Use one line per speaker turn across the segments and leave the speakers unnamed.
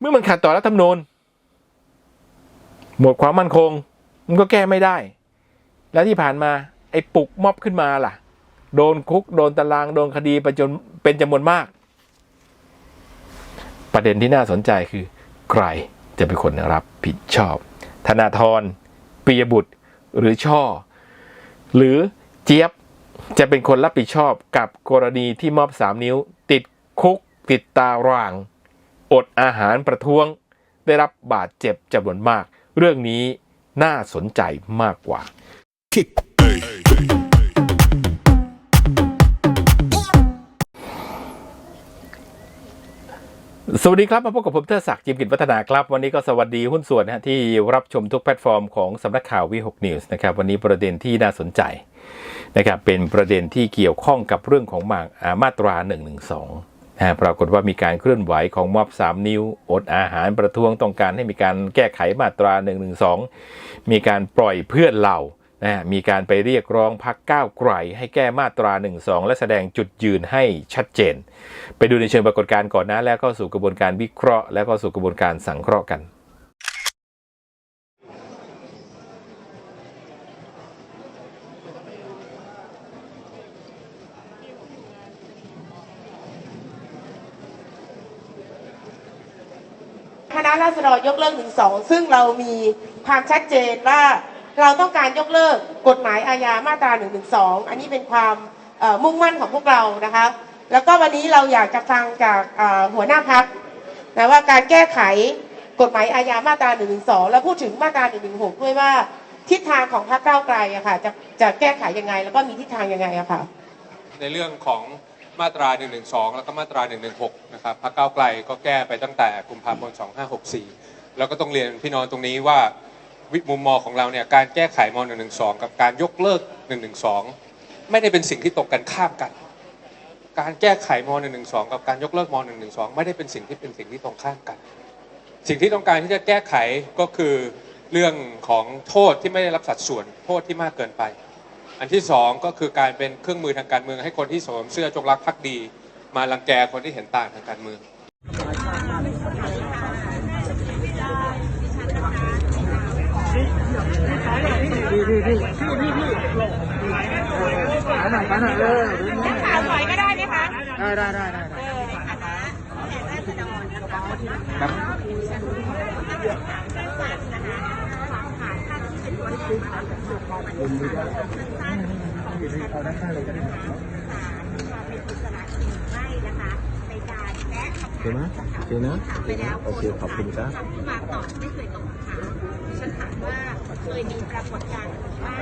เมื่อมันขัดต่อรัฐธรรมนูญหมวดความมั่นคง มันก็แก้ไม่ได้ แล้วที่ผ่านมาไอ้ปลุกม็อบขึ้นมาล่ะ โดนคุก โดนตาราง โดนคดีไปจนเป็นจำนวนมาก ประเด็นที่น่าสนใจคือ ใครจะเป็นคนรับผิดชอบ ธนาธรปียบุตร หรือช่อ หรือเจี๊ยบจะเป็นคนรับผิดชอบกับกรณีที่มอบสามนิ้ว ติดคุกติดตาราง อดอาหารประท้วง ได้รับบาดเจ็บจำนวนมาก เรื่องนี้น่าสนใจมากกว่า สวัสดีครับ มาพบกับผมเทอศักดิ์จิมกิจวัฒนาครับ วันนี้ก็สวัสดีหุ้นส่วนนะฮะที่รับชมทุกแพลตฟอร์มของสำนักข่าววีหกนิวส์นะครับ วันนี้ประเด็นที่น่าสนใจนะครับ เป็นประเด็นที่เกี่ยวข้องกับเรื่องของมาอ่ามาตรา1นึ นะปรากฏว่ามีการเคลื่อนไหวของม็อบ3 นิ้ว อดอาหารประท้วงต้องการให้มีการแก้ไขมาตรา1นึมีการปล่อยเพื่อนเรานะมีการไปเรียกร้องพักก้าวไกลให้แก้มาตรา1นึและแสดงจุดยืนให้ชัดเจน ไปดูในเชิงปรากฏการณ์ก่อนนะแล้วก็สู่กระบวนการวิเคราะห์ แล้วก็สู่กระบวนการสังเคราะห์กัน
คณะราษฎรยกเลิกหนึ่งสองซึ่งเรามีความชัดเจนว่าเราต้องการยกเลิกกฎหมายอาญามาตรา1นึอันนี้เป็นความมุ่งมั่นของพวกเรานะคะ แล้วก็วันนี้เราอยากจะฟังจากหัวหน้าพักนะว่าการแก้ไขกฎหมายอาญามาตรา1นึแล้วพูดถึงมาตรา1นึด้วยว่าทิศทางของพรรคก้าวไกลอะค่ะจะจะแก้ไขยังไง แล้วก็มีทิศทางยังไงอะค่ะ
ในเรื่องของ มาตรา 112 แล้วก็มาตรา 116 นะครับพรรคก้าวไกลก็แก้ไปตั้งแต่กุมภาพันธ์ 2564 แล้วก็ต้องเรียนพี่น้องตรงนี้ว่าวิมุมมองของเราเนี่ยการแก้ไขม 112 กับการยกเลิก 112 ไม่ได้เป็นสิ่งที่ตกกันข้ามกัน การแก้ไขม 112 กับการยกเลิกม 112 ไม่ได้เป็นสิ่งที่เป็นสิ่งที่ตรงข้ามกัน สิ่งที่ต้องการที่จะแก้ไขก็คือเรื่องของโทษที่ไม่ได้รับสัดส่วนโทษที่มากเกินไป อันที่สองก็คือการเป็นเครื่องมือทางการเมืองให้คนที่สวมเสื้อจงรักภักดี มารังแกคนที่เห็นต่างทางการเมือง
ข่าวถอยก็ได้ไหมคะ
ได้ได้ได้ได้
โอ เคไหมโอเคนะโอเคขอบคุณครับ
มาตอบไม่เคยตอบคำถามฉันถามว่าเคยมีปรากฏการณ์หรือไม่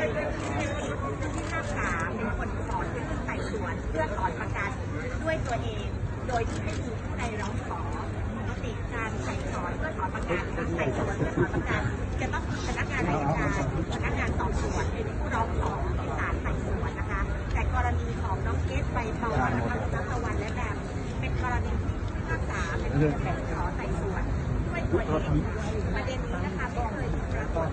ที่ผู้พิพากษาเป็นคนสอนเป็นคนไต่สวนเพื่อถอนประกันด้วยตัวเอง โดยที่ไม่มีผู้ใดร้องขอปกติการไต่สวนเพื่อถอนประกันการไต่สวนเพื่อถอนประกัน จะต้องมีพนักงานอายการพนักงานสอบสวนเป็นผู้ร้องขอที่ศาลไต่สวนนะคะ แต่กรณีของน้องเกสใบตองนะคะน้องตะวันและแบบเป็นกรณีที่ผู้พิพากษาเป็นผู้แบ่งขอไต่สวนด้วยตัวเองประเด็นนี้นะคะไม่เคยปรากฏ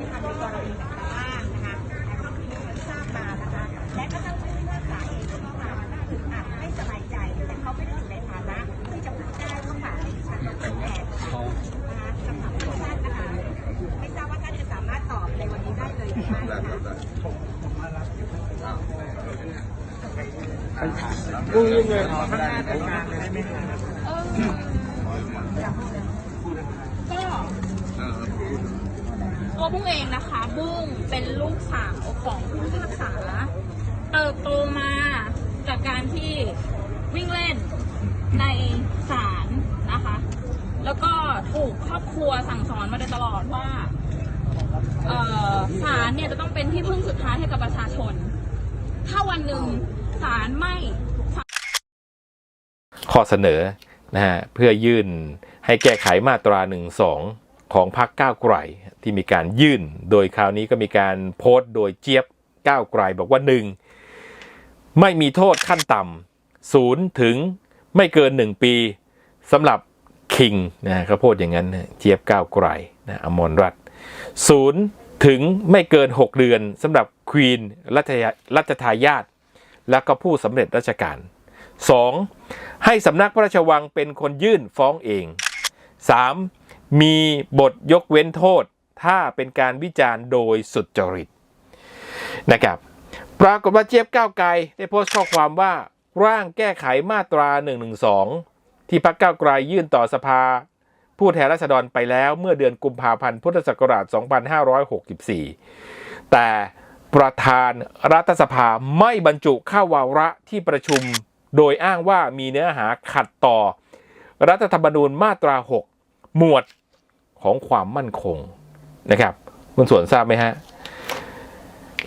ยทำในกรณีต่างๆบ้างนะคะแต่ก็มีคนทราบมานะคะและก็ต้องผู้พิพากษาเองก็ต้องมาอึดอัดไม่สบายใจแต่เขาไม่ได้อยู่ในฐานะที่จะพูดได้ว่าฝากให้ดิฉันเป็น บุ้
งเป็นลูกสาวของผู้พิพากษาเติบโตมาจากการที่วิ่งเล่นในศาลนะคะ แล้วก็ถูกครอบครัวสั่งสอนมาโดยตลอดว่าศาลเนี่ยจะต้องเป็นที่พึ่งสุดท้ายให้กับประชาชน ถ้าวันหนึ่งศาลไม่
ข้อเสนอนะฮะเพื่อยื่นให้แก้ไขมาตรา1นึ ของพรรคก้าวไกลที่มีการยื่น โดยคราวนี้ก็มีการโพสต์โดยเจี๊ยบก้าวไกลบอกว่าหนึ่งไม่มีโทษขั้นต่ำศูนย์ถึงไม่เกินหนึ่งปีสำหรับคิงนะเขาโพสต์อย่างนั้นเจี๊ยบก้าวไกลนะอมรรัตศูนย์ถึงไม่เกิน 6 เดือนสำหรับควีนรัชรัชทายาทแล้วก็ผู้สำเร็จราชการ 2. ให้สำนักพระราชวังเป็นคนยื่นฟ้องเอง 3. มีบทยกเว้นโทษ ถ้าเป็นการวิจารณ์โดยสุดจริตนะครับ ปรากฏว่าเจี๊ยบก้าวไกลได้โพสต์ข้อความว่าร่างแก้ไขมาตรา 112 ที่พรรคก้าวไกลยื่นต่อสภา ผู้แทนราษฎรไปแล้วเมื่อเดือนกุมภาพันธ์พุทธศักราช 2564 แต่ประธานรัฐสภาไม่บรรจุเข้าวาระที่ประชุม โดยอ้างว่ามีเนื้อหาขัดต่อ รัฐธรรมนูญมาตรา 6 หมวด ของความมั่นคงนะครับคุณส่วนทราบไหมฮะ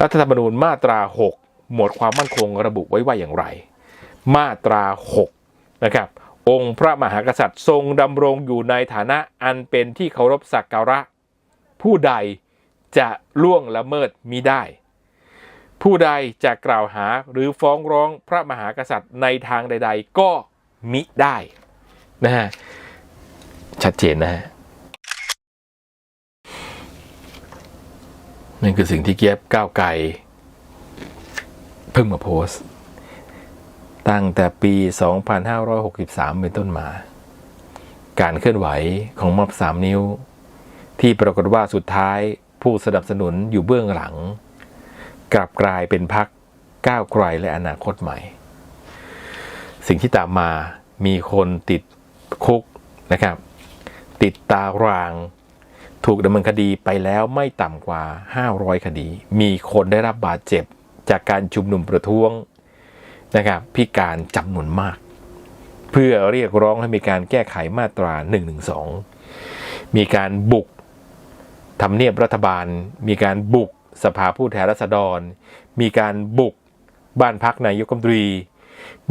รัฐธรรมนูญมาตรา 6 หมวดความมั่นคงระบุไว้ว่าอย่างไร มาตรา6นะครับองค์พระมหากษัตริย์ทรงดำรงอยู่ในฐานะอันเป็นที่เคารพสักการะ ผู้ใดจะล่วงละเมิดมิได้ ผู้ใดจะกล่าวหาหรือฟ้องร้องพระมหากษัตริย์ในทางใด ๆ ก็มิได้นะฮะชัดเจนนะฮะ นั่นคือสิ่งที่เกียบก้าวไกลเพิ่งมาโพสต์ ตั้งแต่ปี 2563 เป็นต้นมา การเคลื่อนไหวของม็อบสามนิ้ว ที่ปรากฏว่าสุดท้ายผู้สนับสนุนอยู่เบื้องหลัง กลับกลายเป็นพักก้าวไกลและอนาคตใหม่ สิ่งที่ตามมามีคนติดคุกนะครับ ติดตาราง ถูกดำเนินคดีไปแล้วไม่ต่ำกว่า 500 คดี มีคนได้รับบาดเจ็บจากการชุมนุมประท้วงนะครับพิการจำนวนมาก เพื่อเรียกร้องให้มีการแก้ไขมาตรา 112 มีการบุกทำเนียบรัฐบาล มีการบุกสภาผู้แทนราษฎร มีการบุกบ้านพักนายกรัฐมนตรี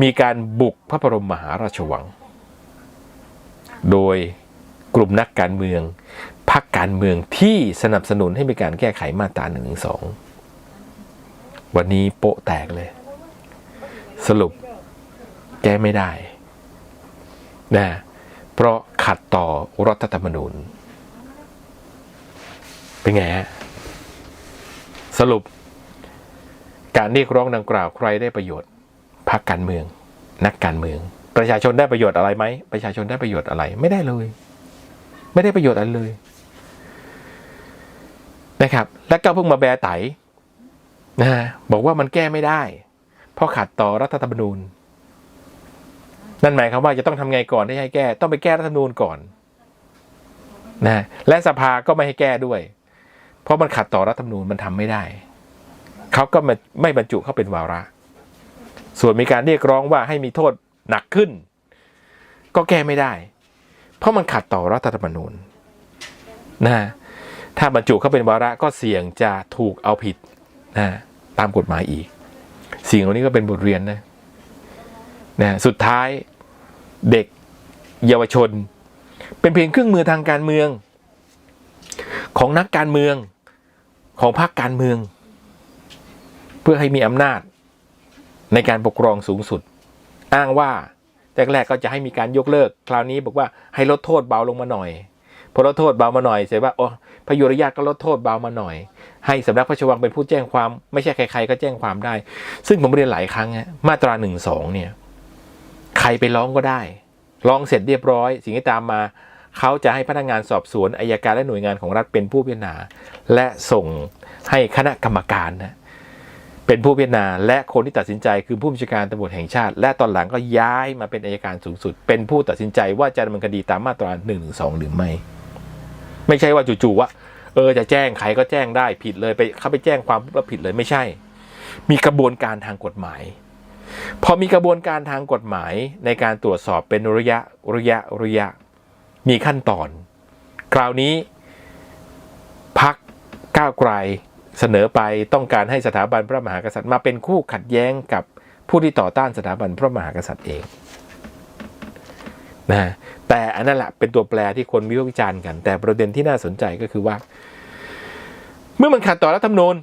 มีการบุกพระบรมมหาราชวัง โดยกลุ่มนักการเมือง พรรคการเมืองที่สนับสนุนให้มีการแก้ไขมาตรา1นึวันนี้โปะแตกเลย สรุปแก้ไม่ได้นะเพราะขัดต่อรัฐธรรมนูญ เป็นไงฮะสรุป การเรียกร้องดังกล่าวใครได้ประโยชน์พรรคการเมือง นักการเมือง ประชาชนได้ประโยชน์อะไรไหมประชาชนได้ประโยชน์อะไรไม่ได้เลย ไม่ได้ประโยชน์อะไรเลย นะครับ และก็เพิ่งมาแบไตนะฮะบอกว่ามันแก้ไม่ได้ เพราะขัดต่อรัฐธรรมนูญ นั่นหมายความว่าจะต้องทำไงก่อนที่ให้แก้ ต้องไปแก้รัฐธรรมนูญก่อนนะและสภาก็ไม่ให้แก้ด้วย เพราะมันขัดต่อรัฐธรรมนูญมันทำไม่ได้เขาก็ไม่ไม่บรรจุเข้าเป็นวาระ ส่วนมีการเรียกร้องว่าให้มีโทษหนักขึ้น ก็แก้ไม่ได้ เพราะมันขัดต่อรัฐธรรมนูญนะ ถ้าบรรจุเข้าเป็นวาระก็เสี่ยงจะถูกเอาผิดนะตามกฎหมายอีก สิ่งเหล่านี้ก็เป็นบทเรียนนะนะสุดท้ายเด็กเยาวชน เป็นเพียงเครื่องมือทางการเมือง ของนักการเมืองของพรรคการเมือง เพื่อให้มีอำนาจในการปกครองสูงสุด อ้างว่าแรกๆก็จะให้มีการยกเลิก คราวนี้บอกว่าให้ลดโทษเบาลงมาหน่อย พอลดโทษเบามาหน่อยเสร็จว่าโอ้พยุรญาก็ลดโทษเบามาหน่อย ให้สำนักพระราชวังเป็นผู้แจ้งความ ไม่ใช่ใคร ๆ ก็แจ้งความได้ ซึ่งผมเรียนหลายครั้งฮะมาตราหนึ่งสองเนี่ย ใครไปร้องก็ได้ ร้องเสร็จเรียบร้อย สิ่งที่ตามมาเขาจะให้พนักงานสอบสวนอายการและหน่วยงานของรัฐเป็นผู้พิจารณา และส่งให้คณะกรรมการนะเป็นผู้พิจารณา และคนที่ตัดสินใจคือผู้บัญชาการตำรวจแห่งชาติ และตอนหลังก็ย้ายมาเป็นอายการสูงสุด เป็นผู้ตัดสินใจว่าจะดำเนินคดีตามมาตรา1นึหรือไม่ ไม่ใช่ว่าจู่ๆว่า เออจะแจ้งใครก็แจ้งได้ผิดเลยไปเขาไปแจ้งความว่าผิดเลยไม่ใช่ มีกระบวนการทางกฎหมาย พอมีกระบวนการทางกฎหมายในการตรวจสอบเป็นระยะระยะระยะ มีขั้นตอน คราวนี้พักก้าวไกลเสนอไปต้องการให้สถาบันพระมหากษัตริย์มาเป็นคู่ขัดแย้งกับผู้ที่ต่อต้านสถาบันพระมหากษัตริย์เอง นะฮะแต่อันนั้นแหละเป็นตัวแปรที่คนวิพากษ์วิจารณ์กัน แต่ประเด็นที่น่าสนใจก็คือว่า เมื่อมันขัดต่อรัฐธรรมนูญ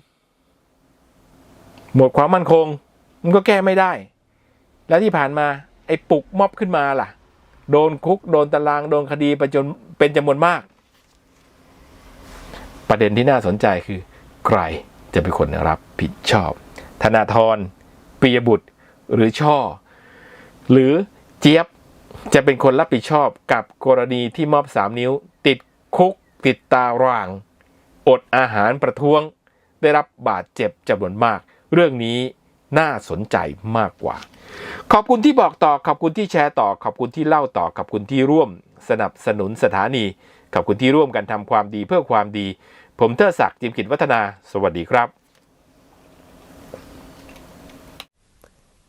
หมดความมั่นคง มันก็แก้ไม่ได้ แล้วที่ผ่านมา ไอ้ปลุกม็อบขึ้นมาล่ะ โดนคุก โดนตาราง โดนคดีไปจนเป็นจำนวนมาก ประเด็นที่น่าสนใจคือ ใครจะเป็นคนรับผิดชอบ ธนาธรปียบุตร หรือช่อ หรือเจี๊ยบ จะเป็นคนรับผิดชอบกับกรณีที่มอบสามนิ้ว ติดคุกติดตาราง อดอาหารประท้วง ได้รับบาดเจ็บจำนวนมาก เรื่องนี้น่าสนใจมากกว่า ขอบคุณที่บอกต่อ ขอบคุณที่แชร์ต่อ ขอบคุณที่เล่าต่อ ขอบคุณที่ร่วม สนับสนุนสถานี ขอบคุณที่ร่วมกันทำความดีเพื่อความดี ผมเทอศักดิ์จิมกิจวัฒนา สวัสดีครับ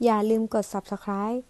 อย่าลืมกด subscribe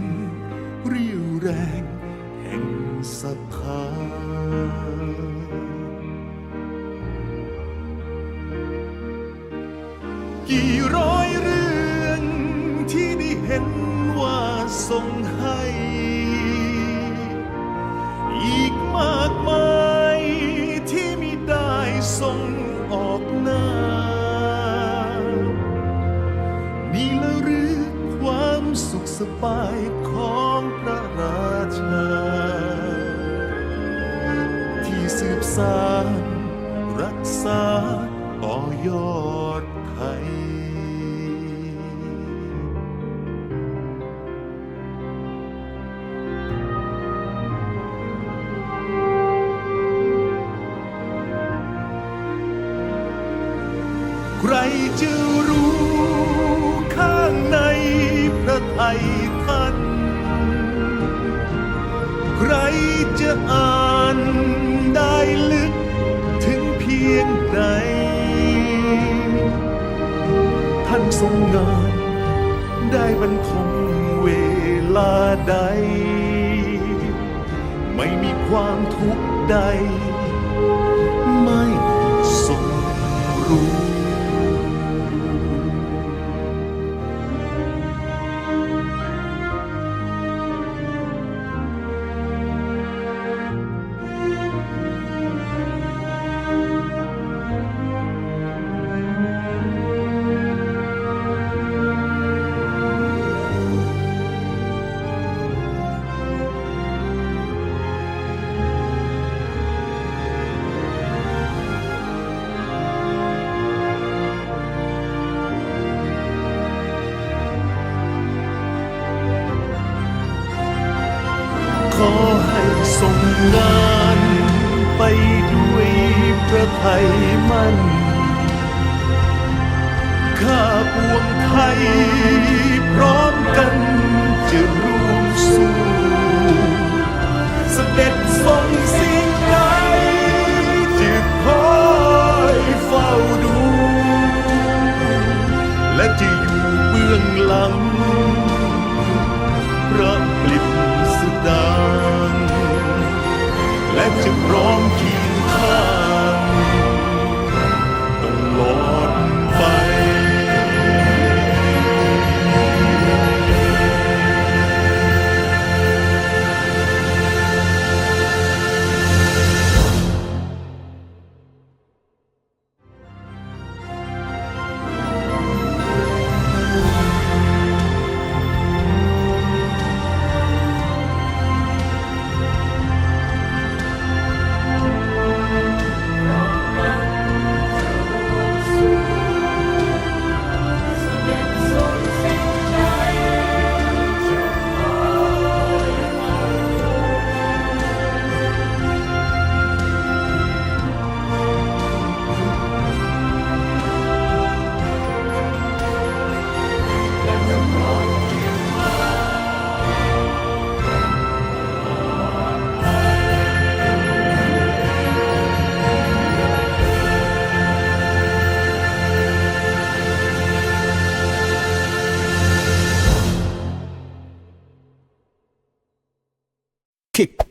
กี่ร้อยเรื่องที่ได้เห็นว่าทรงให้ อีกมากมายที่มิได้ทรงออกหน้า นี่ละหรือความสุขสบายของพระราชา ที่สืบสานรักษา จะรู้ข้างในพระไทยท่าน ใครจะอ่านได้ลึกถึงเพียงใดท่านทรงงานได้บรรทมเวลาใด ไม่มีความทุกข์ใด ไม่ทรงรู้ ปวงไทย พร้อมกันจะร่วมสู้เสด็จทรงสิ่งใดจะคอยเฝ้าดู และจะอยู่เบื้องหลังพระปลิบสดางและจะร้อง Kick